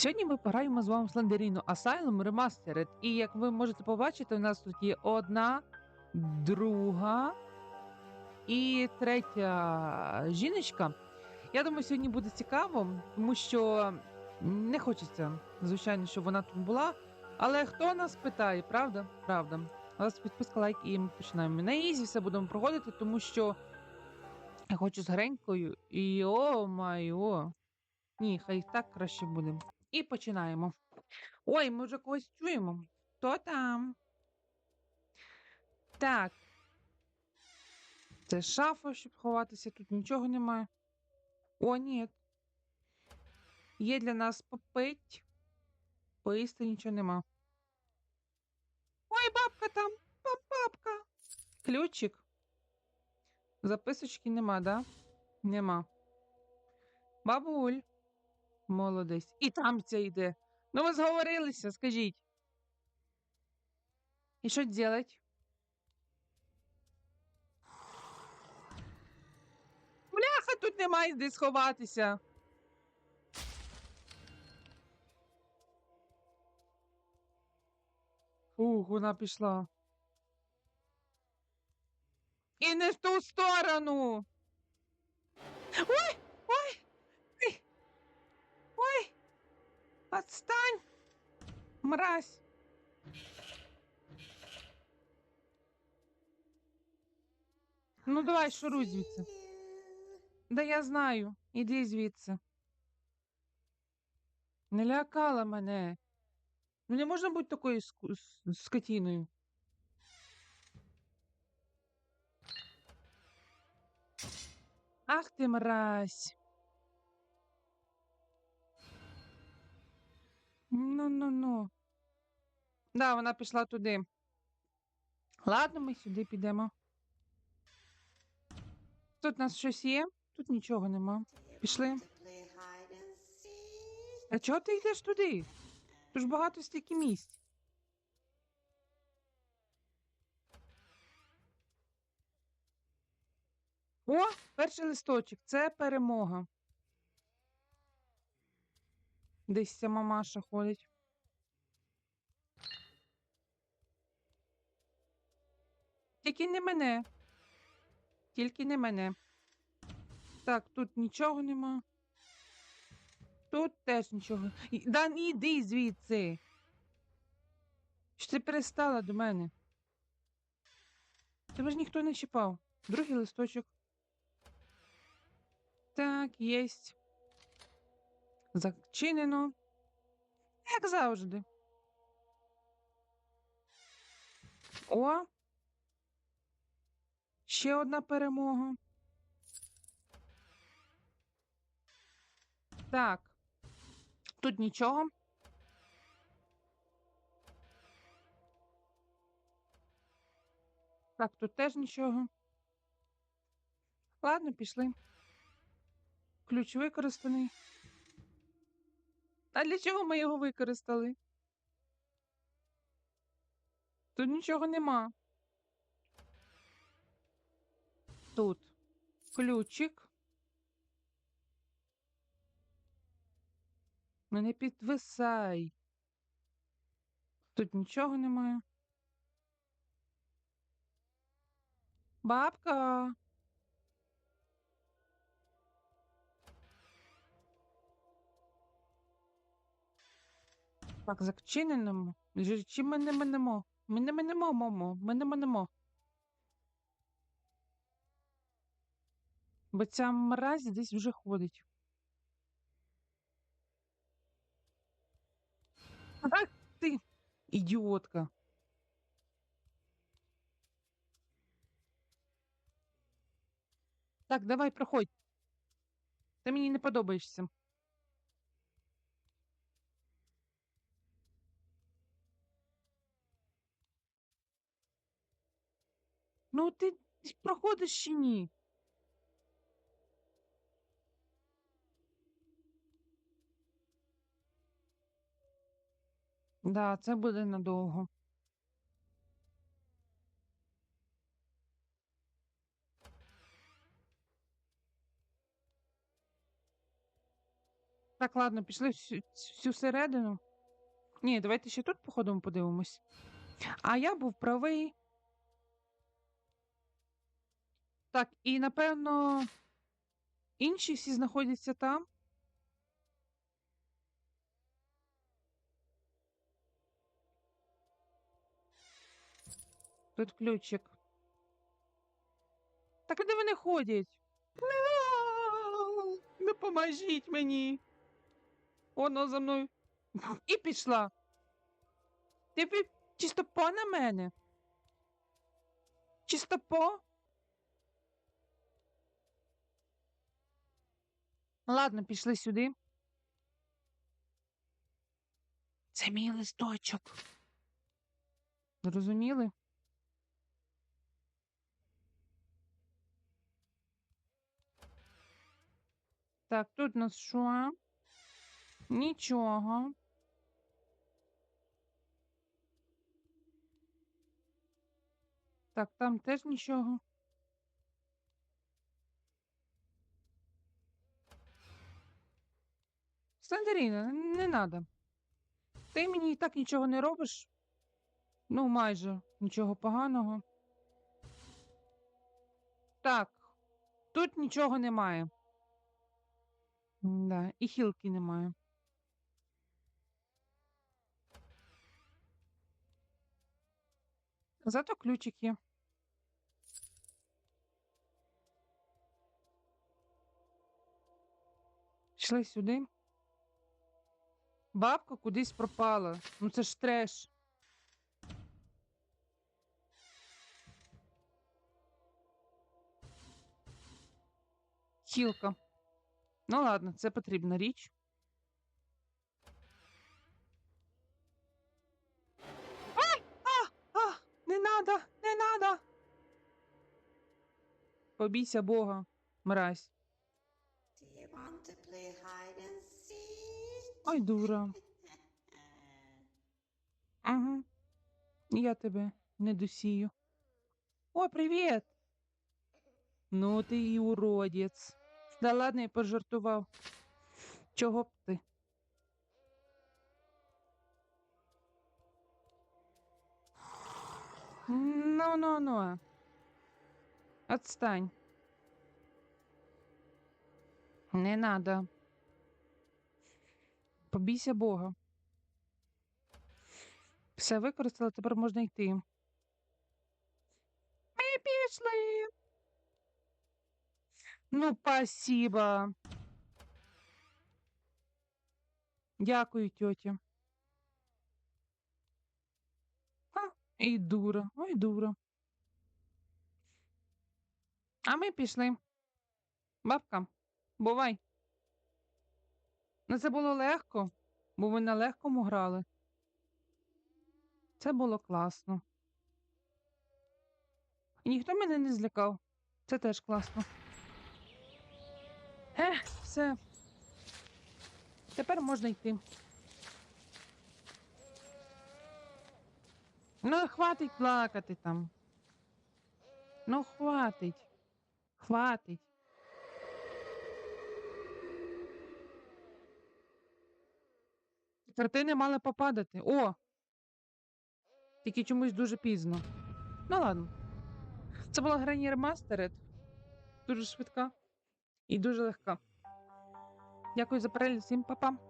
Сьогодні ми пограємо з вами Slenderino Asylum Remastered. І як ви можете побачити, у нас тут є одна, друга і третя жіночка. Я думаю, сьогодні буде цікаво, тому що не хочеться, звичайно, щоб вона тут була. Але хто нас питає, правда? Правда. У нас підписка, лайк і ми починаємо. На ізі все будемо проходити, тому що я хочу з гренькою. І о май о. Ні, хай так краще буде. І починаємо. Ой, ми вже когось чуємо. Хто там? Так. Це шафа, щоб ховатися, тут нічого немає. О, ні. Є для нас попить. Поїсти нічого нема. Ой, бабка там! Баб- Бабка! Ключик. Записочки нема, да? Нема. Бабуль. Молодець. І там ця йде. Ну, ви зговорилися, скажіть. І що делать? Бляха, тут немає де сховатися. Ух, вона пішла. І не в ту сторону. Ой, ой, ой, ой, отстань, мразь. Ну, давай, шуруй звідси. Да я знаю. Іди звідси. Не лякала мене. Ну не можна бути такою скотіною. Ах ти мразь. Ну-ну-ну. Да, вона пішла туди. Ладно, ми сюди підемо. Тут у нас щось є? Тут нічого нема. Пішли. А чого ти йдеш туди? Тут ж багато стільки місць. О, перший листочок. Це перемога. Десь ця мамаша ходить. Тільки не мене. Тільки не мене. Так, тут нічого нема. Тут теж нічого. І- Да іди звідси. Що ти перестала до мене? Тебе ж ніхто не чіпав. Другий листочок. Так, єсть. Зачинено. Як завжди. О. Ще одна перемога. Так. Тут нічого. Так, тут теж нічого. Ладно, пішли. Ключ використаний. А для чого ми його використали? Тут нічого нема. Тут ключик. Ну не підвисай. Тут нічого немає. Бабка. Так, зачиненому. Не минемо? Ми не минемо, мамо. Ми не Бо ця мразь десь вже ходить. Ах ти, ідіотка. Так, давай, проходь. Ти мені не подобаєшся. Ну, ти проходиш чи ні? Да, це буде надовго. Так, ладно, пішли всю, всю середину. Ні, давайте ще тут походимо подивимось. А я був правий. Так, і напевно інші всі знаходяться там. Тут ключик. Так куди вони ходять? Мяу! Допоможіть мені. Воно за мною. І пішла. Ти чисто по на мене. Чисто по. Ладно, пішли сюди. Це мій листочок. Зрозуміли? Так, тут у нас що? Нічого. Так, там теж нічого. Слендеріна, не надо. Ти мені і так нічого не робиш. Ну, майже нічого поганого. Так, тут нічого немає. Да, і хілки немає. Зато ключик є. Пішли сюди. Бабка кудись пропала. Ну це ж треш. Хілка. Ну ладно, це потрібна річ. Ай! А! А! Не надо! Не надо! Побійся Бога, мразь. Do you want to play hide and seek? Ой, дура. Ага. Я тебе не досію. О, привіт! Ну ти і уродець. Да ладно, я пожартував. Чого б ти? Ну, ну, ну. Отстань. Не надо. Побійся Бога. Все використала, тепер можна йти. Ми пішли. Ну, спасибо. Дякую, тьотя. А, і дура, ой, дура. А ми пішли. Бабка, бувай. Ну, це було легко, бо ви на легкому грали. Це було класно. Ніхто мене не злякав. Це теж класно. Ех, все. Тепер можна йти. Ну, хватить плакати там. Ну, хватить. Хватить. Картини мали попадати. О! Тільки чомусь дуже пізно. Ну ладно. Це була грані ремастеред. Дуже швидка і дуже легка. Дякую за перегляд. Всім па-па.